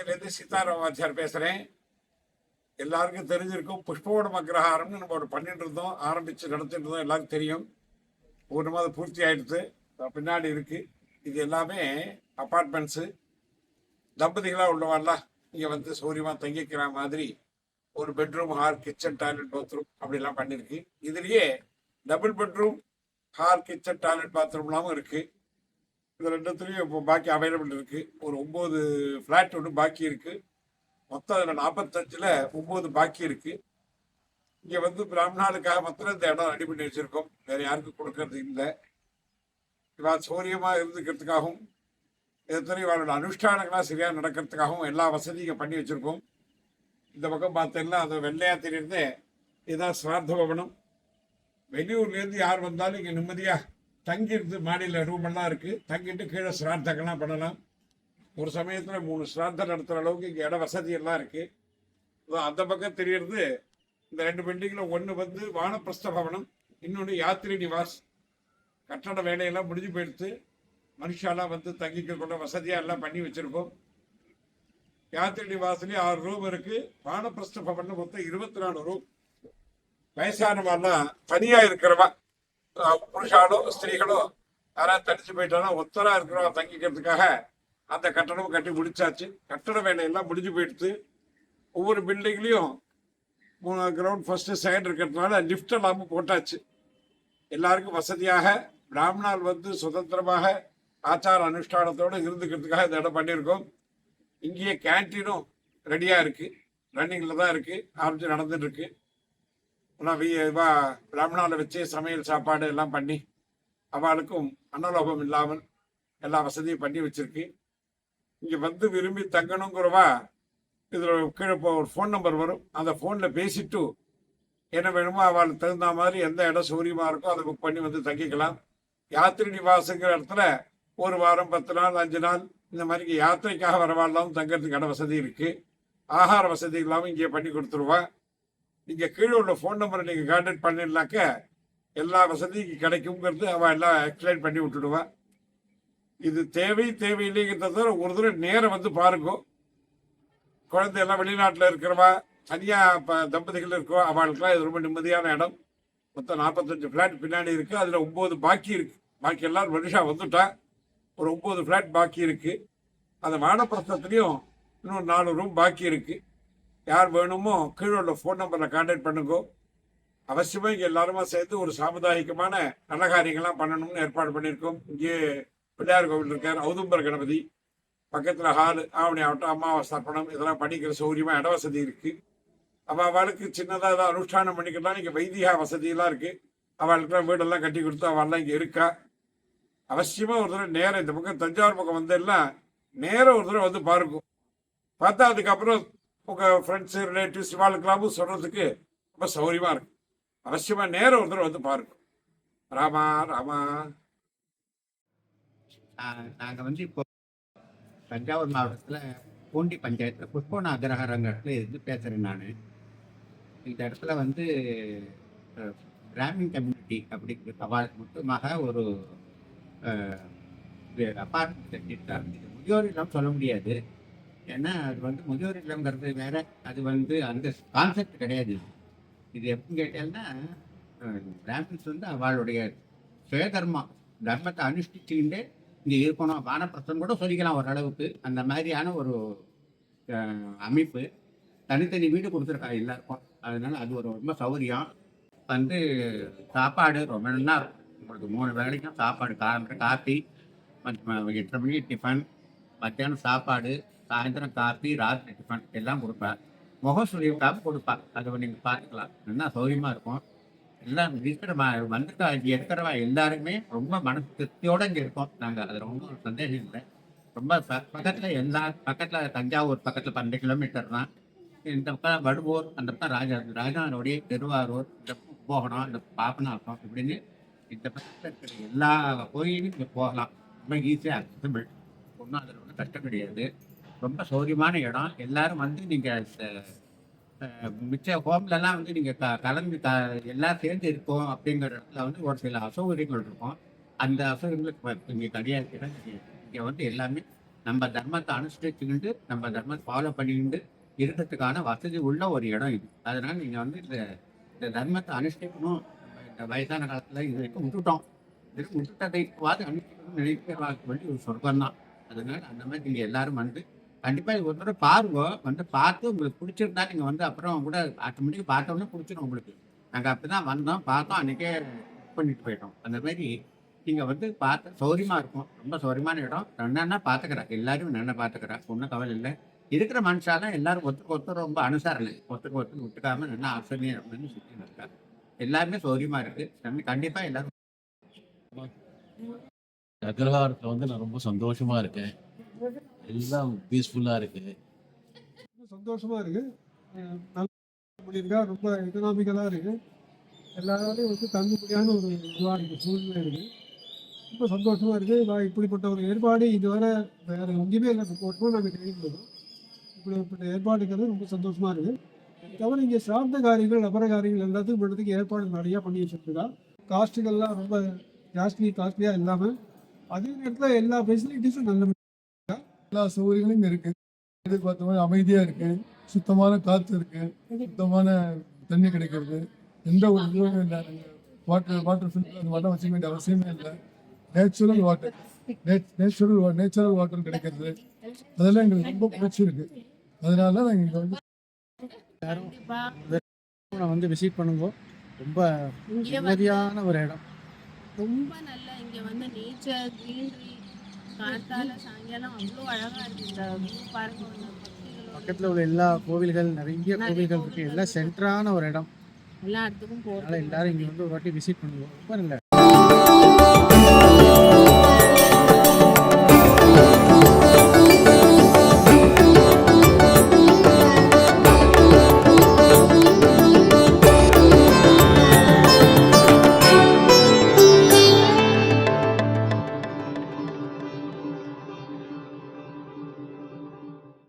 திருப்பதியிலேருந்து சீதாராமாச்சார் பேசுகிறேன் எல்லாருக்கும் தெரிஞ்சிருக்கும். புஷ்பவோட அக்ரஹாரம்னு நம்ம ஒரு பண்ணிட்டு இருந்தோம். ஆரம்பித்து நடத்திட்டு இருந்தோம். எல்லாருக்கும் தெரியும். ஒரு மாதம் பூர்த்தி ஆயிடுச்சு பின்னாடி இருக்குது இது எல்லாமே அப்பார்ட்மெண்ட்ஸு தம்பதிகளாக உள்ளவாடலாம் இங்கே வந்து சௌரியமாக தங்கிக்கிற மாதிரி ஒரு bedroom hall kitchen toilet bathroom அப்படிலாம் பண்ணியிருக்கு இதுலேயே double bedroom hall kitchen toilet பாத்ரூம்லாமும் இருக்குது இது ரெண்டுத்துலேயும் இப்போ பாக்கி அவைலபிள் இருக்குது ஒரு ஒம்பது ஃப்ளாட் ஒன்று பாக்கி இருக்குது மொத்தம் அதில் நாற்பத்தஞ்சில் ஒம்பது பாக்கி இருக்குது இங்கே வந்து பிராமணாளுக்காக மாத்திரம் இந்த இடம் ரெடி பண்ணி வச்சுருக்கோம். வேறு யாருக்கும் கொடுக்கறது இல்லை. இவா சௌரியமாக இருந்துக்கிறதுக்காகவும் எத்தனை இவரோட அனுஷ்டானங்களாக சரியாக நடக்கிறதுக்காகவும் எல்லா வசதியும் பண்ணி வச்சுருக்கோம். இந்த பக்கம் பார்த்தீங்கன்னா அது வெள்ளையா தெரியுது இதுதான் சிரார்த்த பவனம். வெளியூர்லேருந்து யார் வந்தாலும் இங்கே நிம்மதியாக தங்கியிருந்து மாடியில் ரூமெல்லாம் இருக்குது தங்கிட்டு கீழே சிரார்த்தங்கள்லாம் பண்ணலாம். ஒரு சமயத்தில் மூணு சிரார்த்தம் நடத்துகிற அளவுக்கு இங்கே இட வசதி எல்லாம் இருக்குது அந்த பக்கம் தெரியறது இந்த ரெண்டு பில்டிங்கில் ஒன்று வந்து வானப்பிரஸ்த பவனம் இன்னொன்று யாத்திரை நிவாஸ். கட்டட வேலையெல்லாம் முடிஞ்சு போயிடுத்து. மனுஷாலாம் வந்து தங்கிக்க வசதியாக எல்லாம் பண்ணி வச்சுருக்கோம் யாத்திரை நிவாசிலேயே ஆறு ரூம் இருக்குது வானப்பிரஸ்த பவனில் மொத்தம் இருபத்தி நாலு ரூம் வயசானவெல்லாம் தனியாக இருக்கிறவா புருஷாலோ ஸ்திரீகளோ யாராவது தடிச்சு போயிட்டாலும் ஒத்தரா இருக்கிறவங்க தங்கிக்கிறதுக்காக அந்த கட்டடமும் கட்டி முடிச்சாச்சு. கட்டட வேலையெல்லாம் முடிஞ்சு போயிடுத்து ஒவ்வொரு பில்டிங்லேயும் மூணு கிரவுண்ட் ஃபர்ஸ்ட் செகண்ட் இருக்கிறதுனால லிஃப்ட் எல்லாமும் போட்டாச்சு. எல்லாருக்கும் வசதியாக பிராமணால் வந்து சுதந்திரமாக ஆச்சார அனுஷ்டானத்தோடு இருந்துக்கிறதுக்காக இந்த இடம் பண்ணியிருக்கோம். இங்கேயே கேன்டீனும் ரெடியாக இருக்குது ரன்னிங்கில் தான் இருக்குது ஆரம்பிச்சு நடந்துட்டு இருக்கு. ஆனால் பிராமணாவில் வச்சு சமையல் சாப்பாடு எல்லாம் பண்ணி அவளுக்கும் அன்னலோபம் இல்லாமல் எல்லா வசதியும் பண்ணி வச்சிருக்கு. இங்கே வந்து விரும்பி தங்கணுங்கிறவா இதில் கீழே ஒரு ஃபோன் நம்பர் வரும். அந்த ஃபோனில் பேசிட்டு என்ன வேணுமோ அவளுக்கு தகுந்த மாதிரி எந்த இடம் சௌரியமாக இருக்கோ அதை புக் பண்ணி வந்து தங்கிக்கலாம். யாத்திரை நிவாசங்கிற இடத்துல ஒரு வாரம் பத்து நாள் அஞ்சு நாள் இந்த மாதிரி யாத்திரைக்காக வரவாள்லாம் தங்கறதுக்கு இட வசதி இருக்குது ஆகார வசதி இல்லாமல் இங்கே பண்ணி கொடுத்துருவா. இங்கே கீழே உள்ள ஃபோன் நம்பரை நீங்கள் கான்டாக்ட் பண்ணிடலாக்க. எல்லா வசதியும் கிடைக்குங்கிறது அவள் எல்லாம் எக்ஸ்பிளைன் பண்ணி விட்டுடுவான் இது தேவை தேவையில்லைங்கிறத ஒரு தடவை நேரம் வந்து பாருங்க. குழந்தை எல்லாம் வெளிநாட்டில் இருக்கிறவா தனியாக இப்போ தம்பதிகள் இருக்கோ அவளுக்குலாம் இது ரொம்ப நிம்மதியான இடம். மொத்தம் நாற்பத்தஞ்சு ஃப்ளாட் பின்னாடி இருக்குது அதில் ஒம்பது பாக்கி இருக்குது பாக்கி எல்லாரும் மனுஷா வந்துட்டா ஒரு ஒம்பது ஃப்ளாட் பாக்கி இருக்குது அந்த வானப்பிரஸ்தத்துலேயும் இன்னும் நாலு ரூம் பாக்கி இருக்குது யார் வேணுமோ கீழே உள்ள ஃபோன் நம்பரில் கான்டாக்ட் பண்ணுங்க. அவசியமாக இங்கே எல்லாருமா சேர்ந்து ஒரு சாமுதாயிகமான நல்ல காரியங்கள்லாம் பண்ணணும்னு ஏற்பாடு பண்ணியிருக்கோம். இங்கே பிள்ளையார் கோவில் இருக்கார் ஔதும்பர் கணபதி. பக்கத்தில் ஹால் ஆவணி ஆகட்டும் அமாவாசை தர்ப்பணம் இதெல்லாம் பண்ணிக்கிற சௌகரியமாக இட வசதி இருக்குது அவள் அவளுக்கு சின்னதாக ஏதாவது அனுஷ்டானம் பண்ணிக்கலாம். இங்கே வைத்தியா வசதியெல்லாம் இருக்குது அவளுக்குலாம் வீடெல்லாம் கட்டி கொடுத்து அவள்லாம் இங்கே இருக்கா. அவசியமாக ஒரு தடவை நேரம் இந்த பக்கம் தஞ்சாவூர் பக்கம் வந்தெல்லாம் நேரம் ஒரு தடவை வந்து பாருங்க பார்த்தா அதுக்கப்புறம் உங்கள் ஃப்ரெண்ட்ஸு ரிலேட்டிவ்ஸ் இவாளுக்கெல்லாம் சொல்கிறதுக்கு ரொம்ப சௌகரியமாக இருக்கு. அவசியமாக நேரம் ஒரு தடவை வந்து பாருங்க. ராமா ராமா. நாங்கள் வந்து இப்போ தஞ்சாவூர் மாவட்டத்தில் பூண்டி பஞ்சாயத்தில் புஷ்போன அக்ரஹாரங்கிறதுல இருந்து பேசுகிறேன் நான். இந்த இடத்துல வந்து கிராமின் கம்யூனிட்டி அப்படிங்கிற சவாலுக்கு மொத்தமாக ஒரு அப்பார்ட்மெண்ட் கட்டியிருக்காங்க இது முதியோர் இல்லம் சொல்ல முடியாது. ஏன்னா அது வந்து முதியோர் இல்லங்கிறது வேற அது வந்து அந்த கான்செப்ட் கிடையாது. இது. எப்படின்னு கேட்டீங்கன்னா பிராமின்ஸ் வந்து அவளுடைய சுயதர்மம் தர்மத்தை அனுஷ்டிச்சுக்கிட்டு இங்கே இருக்கணும். வானப்பிரசம் கூட சொல்லிக்கலாம் ஓரளவுக்கு. அந்த மாதிரியான ஒரு அமைப்பு தனித்தனி வீடு கொடுத்துருக்காங்க எல்லாருக்கும். அதனால அது ஒரு ரொம்ப சௌகரியம். வந்து சாப்பாடு ரொம்ப நல்லா இருக்கும். உங்களுக்கு மூணு வேலைக்கும் சாப்பாடு காலையில் காப்பி மற்ற எட்டரை மணிக்கு டிஃபன் மத்தியானம் சாப்பாடு சாயந்தரம் காப்பி ராத்திரி டிஃபன் எல்லாம் கொடுப்பேன் முகசூரியக்காக கொடுப்பேன் அதை நீங்கள் பார்த்துக்கலாம். நல்லா சௌகரியமாக இருக்கும். எல்லாம் இருக்கிற வந்துட்டா இங்கே இருக்கிறவா எல்லாருமே ரொம்ப மனசு திருப்தியோடு இங்கே இருக்கோம். நாங்கள் அது ரொம்ப ஒரு சந்தேகம் இல்லை. ரொம்ப பக்கத்தில் எல்லா பக்கத்தில் தஞ்சாவூர் பக்கத்தில் பன்னெண்டு கிலோமீட்டர் தான். இந்த பக்கம் வடுவூர் அந்த பக்கம் ராஜா ராஜானுடைய திருவாரூர் இந்த போகணும் இந்த பாப்பனாக்கம் இப்படின்னு இந்த பக்கத்தில் இருக்கிற எல்லா கோயிலும் இங்கே போகலாம். ரொம்ப ஈஸியாக அக்சபிள் ஒன்றும் அதில் கஷ்டம் கிடையாது ரொம்ப சௌரியமான இடம். எல்லாரும் வந்து நீங்கள் மிச்ச ஹோம்லலாம் வந்து நீங்கள் க கலந்து க எல்லாம் சேர்ந்து இருக்கோம் அப்படிங்கிற இடத்துல வந்து ஒரு சில அசௌகரியங்கள் இருக்கும். அந்த அசௌகரியங்களுக்கு இங்கே கிடையாது இங்கே வந்து எல்லாமே நம்ம தர்மத்தை அனுஷ்டிச்சுக்கிட்டு நம்ம தர்மத்தை ஃபாலோ பண்ணிக்கிட்டு இருக்கிறதுக்கான வசதி உள்ள ஒரு இடம் இது. அதனால் நீங்கள் வந்து இந்த இந்த தர்மத்தை அனுஷ்டிக்கணும். இந்த வயசான காலத்தில் இது வரைக்கும் விட்டுட்டோம். இது விட்டுட்டதை வாது அனுஷ்டிக்கணும்னு நினைக்கிறவாக்கு வேண்டி ஒரு சொர்க்கம் தான் அதனால அந்த மாதிரி நீங்கள் எல்லாரும் வந்து கண்டிப்பாக இது ஒரு தடவை பாருங்க. வந்து பார்த்து உங்களுக்கு பிடிச்சிருந்தா நீங்கள் வந்து அப்புறம் கூட ஆட்டோமேட்டிக்காக பார்த்தோன்னே பிடிச்சிடும் உங்களுக்கு. நாங்கள் அப்படி தான் வந்தோம் பார்த்தோம் அன்றைக்கே புக் பண்ணிட்டு போயிட்டோம். அந்த மாதிரி நீங்கள் வந்து பார்த்து சௌரியமாக இருக்கும். ரொம்ப சௌரியமான இடம். ரெண்டா பாத்துக்கிறேன் எல்லாரும் நல்லா பாத்துக்கிறேன் ஒன்றும் கவலை இல்லை. இருக்கிற மனுஷாலாம் எல்லாரும் ஒருத்தருக்கு ஒருத்தர் ரொம்ப அனுசரணை. ஒருத்தருக்கு ஒருத்தர் விட்டுக்காம நல்லா ஆசிரியர் அப்படின்னு சுற்றி இருக்காங்க. எல்லாருமே சௌரியமா இருக்குது கண்டிப்பாக எல்லாரும் அக்ரஹாரத்தில் வந்து நான் ரொம்ப சந்தோஷமா இருக்கேன். எல்லாம் பீஸ்ஃபுல்லா இருக்கு. ரொம்ப சந்தோஷமா இருக்கு. நல்லா பண்ணியிருக்கா ரொம்ப எக்கனாமிக்கலா இருக்கு. எல்லாராலையும் வந்து தங்குபடியான ஒரு இதுவாக இருக்கு சூழ்நிலை இருக்கு. ரொம்ப சந்தோஷமா இருக்கு. நான் இப்படிப்பட்ட ஒரு ஏற்பாடு இதுவரை வேற எங்கேயுமே இல்லை. போட்டோம் நாங்கள் கேள்விப்படுறோம் இப்படிப்பட்ட ஏற்பாடுங்கிறது ரொம்ப சந்தோஷமா இருக்கு. தவிர இங்கே சார்ந்த காரியங்கள் அபர காரியங்கள் எல்லாத்துக்கும் பண்ணுறதுக்கு ஏற்பாடு நிறையா பண்ணி வச்சுருக்குதா காஸ்ட்டுகள்லாம் ரொம்ப ஜாஸ்தி காஸ்ட்லியாக இல்லாமல் அதே நேரத்தில் எல்லா ஃபெசிலிட்டிஸும் நல்ல எல்லா சௌகரியங்களும் இங்க இருக்கு. எதிர்பார்த்த மாதிரி அமைதியா இருக்கு. சுத்தமான காத்து இருக்கு. சுத்தமான தண்ணி கிடைக்கிறது. எந்த ஒரு இதுவும் இல்லை. வாட்டர் வாட்டர் ஃபில்டர் அந்த மாதிரிலாம் வச்சுக்க வேண்டிய அவசியமே இல்லை. Natural water natural natural water கிடைக்கிறது. அதெல்லாம் எங்களுக்கு ரொம்ப பிடிச்சிருக்கு அதனால நாங்கள் இங்கே வந்து நான் வந்து விசிட் பண்ணுங்க. ரொம்ப நிம்மதியான ஒரு இடம். ரொம்ப நல்ல இங்க வந்து நேச்சர் greenery காத்தால சாயங்காலம் அவ்வளோ அழகா இருக்கு இந்த வியூ பக்திகளோட பக்கத்தில் உள்ள எல்லா கோவில்கள் நிறைய கோவில்கள் இருக்கு. எல்லாம் சென்டரான ஒரு இடம். எல்லா இடத்துக்கும் போகிறது எல்லாரும் இங்கே வந்து ஒரு வாட்டி விசிட் பண்ணுவோம். ரொம்ப இல்லை